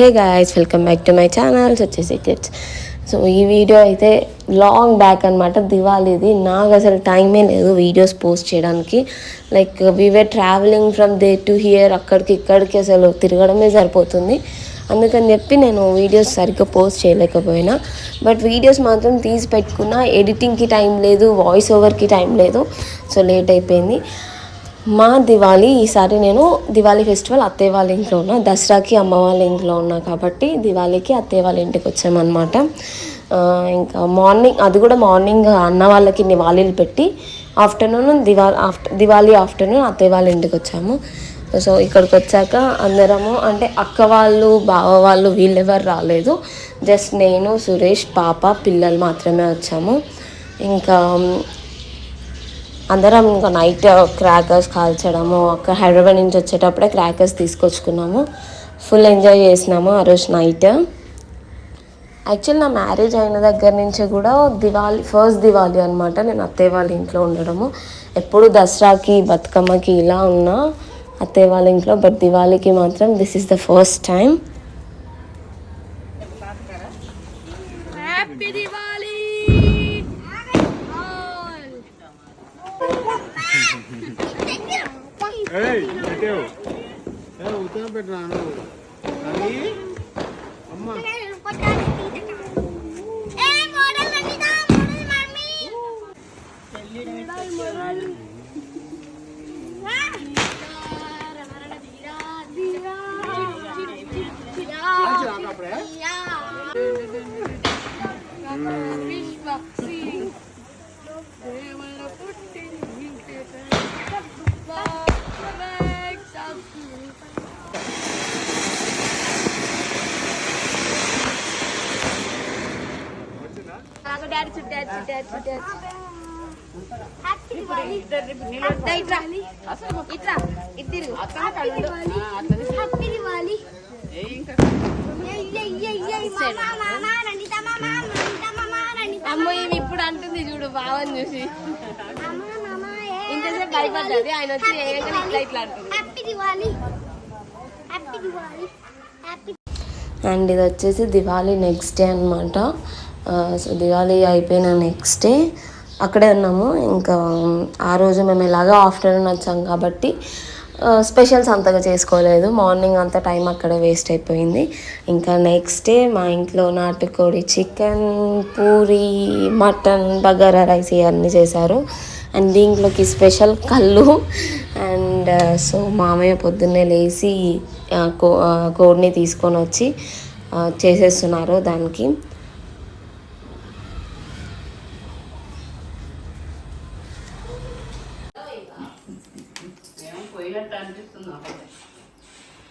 Hey guys welcome back to my channels వచ్చేసి kids so ఈ video అయితే long back అనమాట దివాళీది. నాకు అసలు టైమే లేదు వీడియోస్ పోస్ట్ చేయడానికి. Like we are travelling from there to here అక్కడికి ఇక్కడికి అసలు తిరగడమే సరిపోతుంది. అందుకని చెప్పి నేను వీడియోస్ సరిగ్గా పోస్ట్ చేయలేకపోయినా. బట్ వీడియోస్ మాత్రం తీసి పెట్టుకున్నా. ఎడిటింగ్కి టైం లేదు వాయిస్ ఓవర్కి టైం లేదు. సో లేట్ అయిపోయింది. మా దివాళీ ఈసారి నేను దివాళీ ఫెస్టివల్ అత్తయ్య వాళ్ళ ఇంట్లో ఉన్నా దసరాకి అమ్మ వాళ్ళ ఇంట్లో ఉన్నా కాబట్టి దివాళీకి అత్తయ్య వాళ్ళ ఇంటికి వచ్చామన్నమాట. ఇంకా మార్నింగ్ అది కూడా మార్నింగ్ అన్న వాళ్ళకి నివాళీలు పెట్టి ఆఫ్టర్నూన్ దివా ఆఫ్టర్ దివాళీ ఆఫ్టర్నూన్ అత్తయ్య వాళ్ళ ఇంటికి వచ్చాము. సో ఇక్కడికి వచ్చాక అందరము అంటే అక్క వాళ్ళు బావ వాళ్ళు వీళ్ళెవరు రాలేదు. జస్ట్ నేను సురేష్ పాప పిల్లలు మాత్రమే వచ్చాము. ఇంకా అందరం ఇంకా నైట్ క్రాకర్స్ కాల్చడము అక్కడ హైదరాబాద్ నుంచి వచ్చేటప్పుడే క్రాకర్స్ తీసుకొచ్చుకున్నాము. ఫుల్ ఎంజాయ్ చేసినాము ఆ రోజు నైట్ యాక్చువల్ నా మ్యారేజ్ అయిన దగ్గర నుంచి కూడా దివాళీ ఫస్ట్ దివాళీ అనమాట నేను అత్తయ్య వాళ్ళ ఇంట్లో ఉండడము. ఎప్పుడు దసరాకి బతుకమ్మకి ఇలా ఉన్నా అత్తయ్య వాళ్ళ ఇంట్లో బట్ దివాళీకి మాత్రం this is the first time అప్పుడే డాడీ చుట్టూ డాడీ చుట్టూ అమ్మో ఈమె ఇప్పుడు అంటుంది చూడు బావని చూసి. ఇంతసేపు భయపడ్డది ఆయన వచ్చి ఇట్లా ఇట్లా అంటుంది. అండ్ ఇది వచ్చేసి దివాళీ నెక్స్ట్ డే అనమాట సో దివాళీ అయిపోయిన నెక్స్ట్ డే అక్కడే ఉన్నాము. ఇంకా ఆ రోజు మేము ఇలాగా ఆఫ్టర్నూన్ వచ్చాం కాబట్టి స్పెషల్స్ అంతగా చేసుకోలేదు. మార్నింగ్ అంతా టైం అక్కడే వేస్ట్ అయిపోయింది. ఇంకా నెక్స్ట్ డే మా ఇంట్లో నాటుకోడి chicken puri mutton bagara rice ఇవన్నీ చేశారు. అండ్ దీంట్లోకి స్పెషల్ కళ్ళు. అండ్ సో మామయ్య పొద్దున్నే లేచి కో కోడిని తీసుకొని వచ్చి చేసేస్తున్నారు దానికి.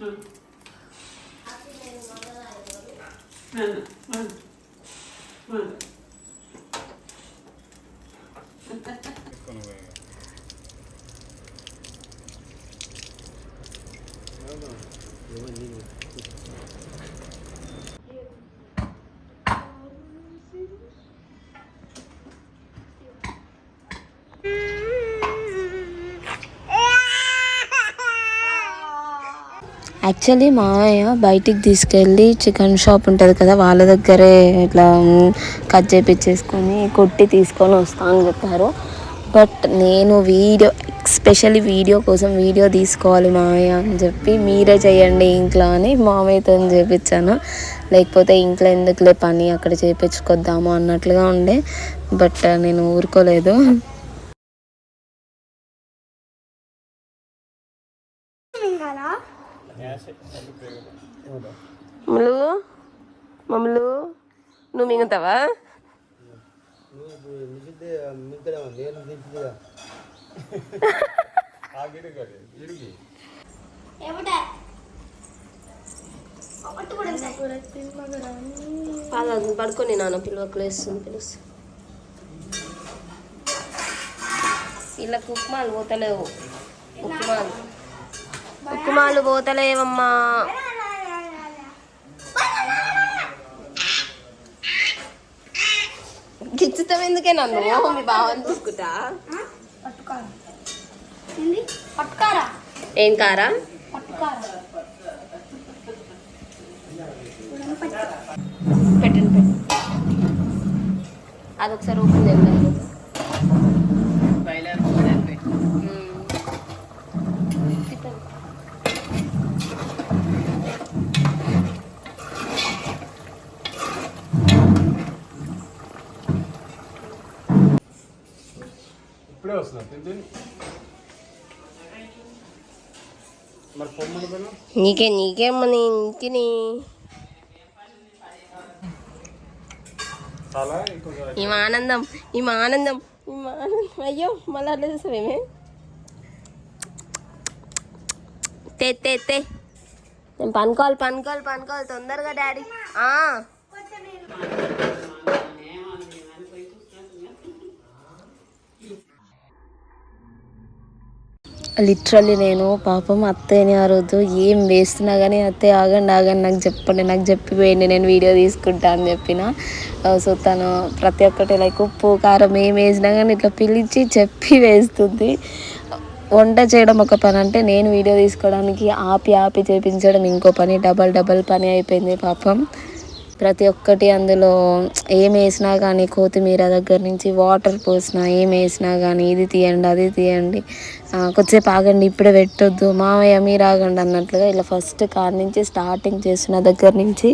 嗯嗯嗯。嗯 యాక్చువల్లీ మామయ్య బయటికి తీసుకెళ్ళి చికెన్ షాప్ ఉంటుంది కదా వాళ్ళ దగ్గరే ఇట్లా కట్ చేపించేసుకొని కొట్టి తీసుకొని వస్తా అని చెప్పారు. బట్ నేను వీడియో ఎస్పెషల్లీ వీడియో కోసం వీడియో తీసుకోవాలి మామయ్య అని చెప్పి మీరే చేయండి ఇంట్లో అని మామయ్యతో చేపించాను లేకపోతే ఇంట్లో ఎందుకులే పని అక్కడ చేపించుకొద్దాము అన్నట్లుగా ఉండే. బట్ నేను ఊరుకోలేదు. మమ్మలు? మమ్మలు? నువ్వు మింగుతావా? ఏమిటే కాదు పడుకొని నాన్న పిల్లలకు వేస్తుంది పిలుస్తుంది వీళ్ళకి ఉప్మాలు పోతలేవు. ఉప్మాలు. ఉప్మాలు పోతలేవమ్మా. గిచ్చుతాం ఎందుకే నన్ను? మీ బావని చూసుకుంటా. ఏం కారా? పెట్టండి పెట్టండి. అది ఒకసారి ఓపెన్ చేద్దాం. ఇప్పుడే వస్తున్నా తింటే మరి పొమ్మని నీకే నీకేమని ఇంటిని ఈమె ఆనందం ఈమె ఆనందం ఈమె ఆనందం అయ్యో మళ్ళీ అట్లా చూసావేమే తే తే తే నేను పనుకోవాలి పనుకోవాలి పనుకోవాలి తొందరగా డాడీ లిటరల్లీ నేను పాపం అత్తయ్యని ఆ రోజు ఏం వేస్తున్నా కానీ అత్తయ్య ఆగండి ఆగండి నాకు చెప్పండి నాకు చెప్పిపోయింది నేను వీడియో తీసుకుంటా అని చెప్పిన. సో uh, తను ప్రతి ఒక్కటి లైక్ ఉప్పు కారం ఏం వేసినా కానీ ఇట్లా పిలిచి చెప్పి వేస్తుంది. వంట చేయడం ఒక పని అంటే నేను వీడియో తీసుకోవడానికి ఆపి ఆపి చేపించడం ఇంకో పని డబల్ డబల్ పని అయిపోయింది పాపం. ప్రతి ఒక్కటి అందులో ఏం వేసినా కానీ కొత్తిమీర దగ్గర నుంచి వాటర్ పోసినా ఏం వేసినా కానీ ఇది తీయండి అది తీయండి. కొద్దిసేపు ఆగండి ఇప్పుడే పెట్టొద్దు. మామయ్య మీరు ఆగండి అన్నట్లుగా ఇలా ఫస్ట్ కార్ నుంచి స్టార్టింగ్ చేసిన దగ్గర నుంచి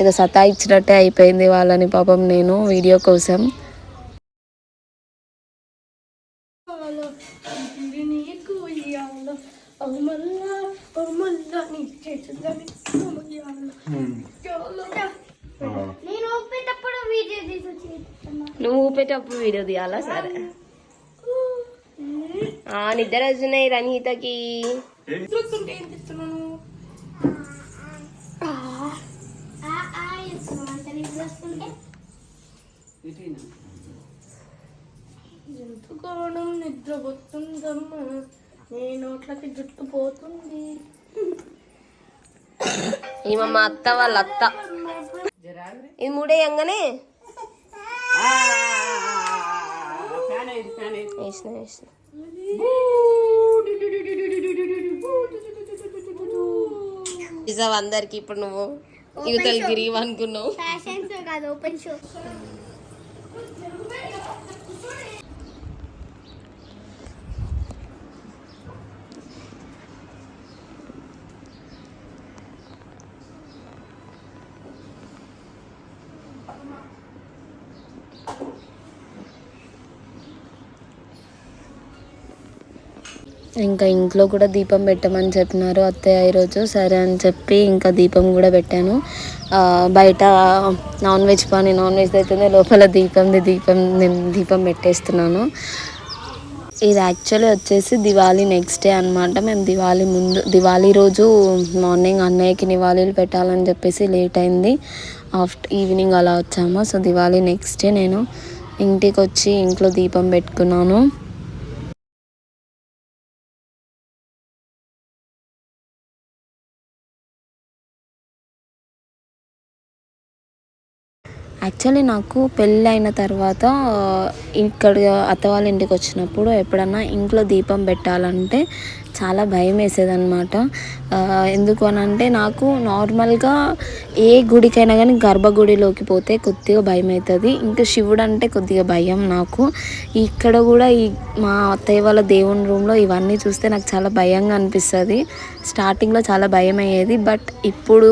ఏదో సతాయించినట్టే అయిపోయింది వాళ్ళని పాపం నేను వీడియో కోసం. నువ్వు ఊపేటప్పుడు వీడియో తీయాలా? సరే. ఆ, నిద్ర వస్తున్నాయి రణీతకి ఇస్తున్నాం అంత నిద్ర వస్తుందమ్మా నీ నోట్లకి జుట్టు పోతుంది. ఈమె మా అత్త వాళ్ళ అత్త. ఇది మూడేయంగానే? వేసిన వేసిన నిజం అందరికి ఇప్పుడు నువ్వు యువతలు గిరిగి అనుకున్నావు ఫ్యాషన్ షో కాదు ఓపెన్ షో ఇంకా ఇంట్లో కూడా దీపం పెట్టమని చెప్పినారు అత్తయ్య ఈరోజు. సరే అని చెప్పి ఇంకా దీపం కూడా పెట్టాను. బయట నాన్ వెజ్ పని నాన్ వెజ్ అవుతుంది లోపల దీపంది దీపం నేను దీపం పెట్టేస్తున్నాను. ఇది యాక్చువల్లీ వచ్చేసి దివాళీ నెక్స్ట్ డే అనమాట మేము దివాళీ ముందు దివాళీ రోజు మార్నింగ్ అన్నయ్యకి నివాళీలు పెట్టాలని చెప్పేసి లేట్ అయింది. ఆఫ్టర్ ఈవినింగ్ అలా వచ్చాము. సో దివాళీ నెక్స్ట్ డే నేను ఇంటికి వచ్చి ఇంట్లో దీపం పెట్టుకున్నాను. యాక్చువల్లీ నాకు పెళ్ళి అయిన తర్వాత ఇక్కడ అత్త వాళ్ళ ఇంటికి వచ్చినప్పుడు ఎప్పుడన్నా ఇంట్లో దీపం పెట్టాలంటే చాలా భయం వేసేదనమాట ఎందుకు అని అంటే నాకు నార్మల్గా ఏ గుడికైనా కానీ గర్భగుడిలోకి పోతే కొద్దిగా భయం అవుతుంది ఇంకా శివుడు అంటే కొద్దిగా భయం నాకు. ఇక్కడ కూడా ఈ మా అత్తయ్య వాళ్ళ దేవుని రూమ్లో ఇవన్నీ చూస్తే నాకు చాలా భయంగా అనిపిస్తుంది. స్టార్టింగ్లో చాలా భయం అయ్యేది బట్ ఇప్పుడు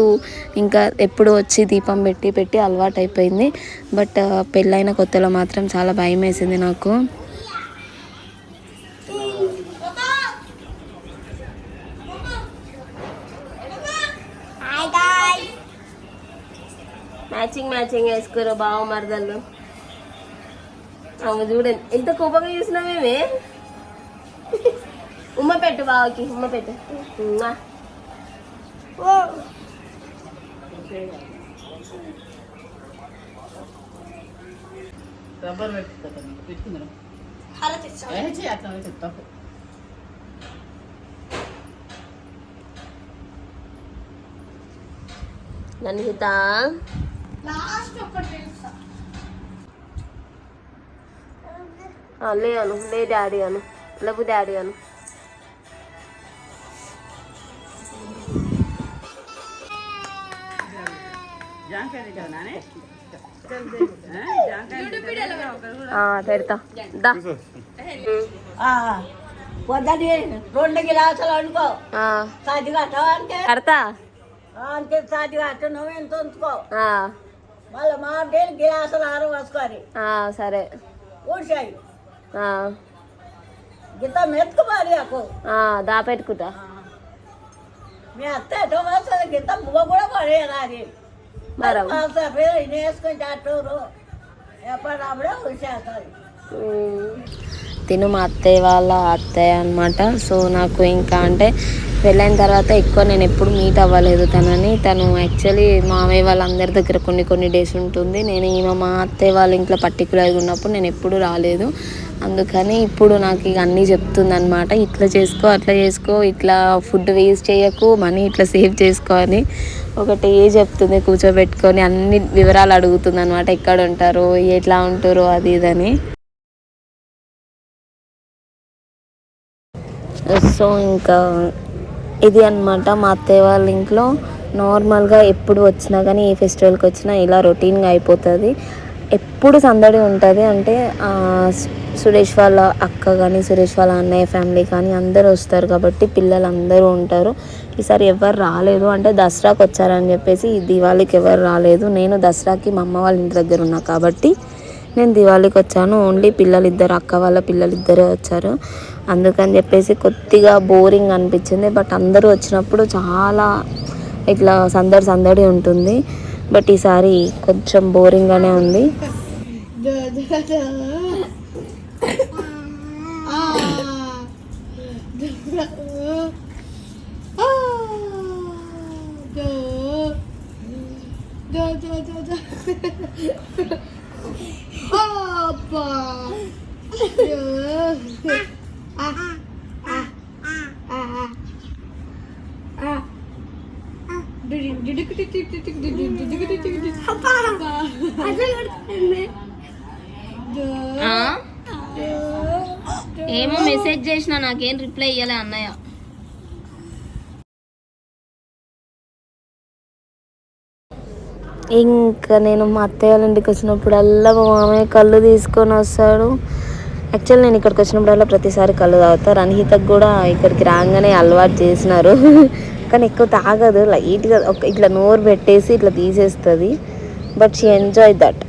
ఇంకా ఎప్పుడు వచ్చి దీపం పెట్టి పెట్టి అలవాటు అయిపోయింది బట్ పెళ్ళైన కొత్తలో మాత్రం చాలా భయం వేసింది నాకు. మ్యాచింగ్ మ్యాచింగ్ వేసుకోరు బావ మరదళ్ళు అమ్మ చూడండి ఎంత కోపంగా చూసినామేమే ఉమ్మ పెట్టు బావకి ఉమ్మ పెట్టు. రబ్బర్ పెట్టుకుంటా పెట్టుకుందా అట్లా తప్పు. నన్నిత లాస్ట్ ఒకటి తెలుసా? లే అను లే డాడీ అను లేవు డాడీ అను. పెడతా. దా. పొద్దుని రెండు గిలాసులు అనుకో ఆ, సాటి కట్టవా అంటే కడతా. అంటే సాటి కట్ట నువ్వు ఎంత ఉంచుకో. ఆ, మళ్ళీ మా దేని గిలాసులు ఆరు పోసుకొని ఆ, సరే. ఊడ్చాయి. గిత్త మెతుకు మరి నాకు ఆ, దా పెట్టుకుంటా మీ అత్త ఎటో వస్తుంది గిత్త బువ్వ కూడా పడేయాలి అది. మరం. ఊడ్చేస్తుంది. తిను మా అత్తయ్య వాళ్ళ అత్తయ్య అనమాట సో నాకు ఇంకా అంటే పెళ్ళైన తర్వాత ఎక్కువ నేను ఎప్పుడు మీట్ అవ్వలేదు తనని. తను యాక్చువల్లీ మామయ్య వాళ్ళందరి దగ్గర కొన్ని కొన్ని డేస్ ఉంటుంది. నేను ఈమె మా అత్తయ్య వాళ్ళ ఇంట్లో పర్టికులర్గా ఉన్నప్పుడు నేను ఎప్పుడు రాలేదు. అందుకని ఇప్పుడు నాకు ఇక అన్నీ చెప్తుంది అనమాట ఇట్లా చేసుకో అట్లా చేసుకో ఇట్లా ఫుడ్ వేస్ట్ చేయకు మనీ ఇట్లా సేవ్ చేసుకో అని ఒకటే చెప్తుంది కూర్చోబెట్టుకొని. అన్ని వివరాలు అడుగుతుంది అనమాట ఎక్కడ ఉంటారు ఎట్లా ఉంటారు అది ఇదని. సో ఇంకా ఇది అన్నమాట మా అత్తయ్య వాళ్ళ ఇంట్లో. నార్మల్గా ఎప్పుడు వచ్చినా కానీ ఏ ఫెస్టివల్కి వచ్చినా ఇలా రొటీన్గా అయిపోతుంది. ఎప్పుడు సందడి ఉంటుంది అంటే సురేష్ వాళ్ళ అక్క కానీ సురేష్ వాళ్ళ అన్నయ్య ఫ్యామిలీ కానీ అందరూ వస్తారు కాబట్టి పిల్లలు అందరూ ఉంటారు. ఈసారి ఎవరు రాలేదు అంటే దసరాకి వచ్చారని చెప్పేసి ఈ దివాళీకి ఎవరు రాలేదు. నేను దసరాకి మా అమ్మ వాళ్ళ ఇంటి దగ్గర ఉన్నా కాబట్టి నేను దివాళీకి వచ్చాను. ఓన్లీ పిల్లలు ఇద్దరు అక్క వాళ్ళ పిల్లలు ఇద్దరే వచ్చారు. అందుకని చెప్పేసి కొద్దిగా బోరింగ్ అనిపించింది. బట్ అందరూ వచ్చినప్పుడు చాలా ఇట్లా సందడి సందడి ఉంటుంది. బట్ ఈసారి కొంచెం బోరింగ్గానే ఉంది. ఏమో మెసేజ్ చేసిన నాకేం రిప్లై ఇవ్వలే అన్నయ్య ఇంకా నేను మా అత్తయ్య వాళ్ళ ఇంటికి వచ్చినప్పుడల్లా మా మామయ్య కళ్ళు తీసుకొని వస్తాడు. యాక్చువల్ నేను ఇక్కడికి వచ్చినప్పుడల్లా ప్రతిసారి కళ్ళు తాగుతా. రన్హితకు కూడా ఇక్కడికి రాగానే అలవాటు చేసినారు. కానీ ఎక్కువ తాగదు. లైట్గా ఒక ఇట్లా నోరు పెట్టేసి ఇట్లా తీసేస్తుంది. But she enjoy that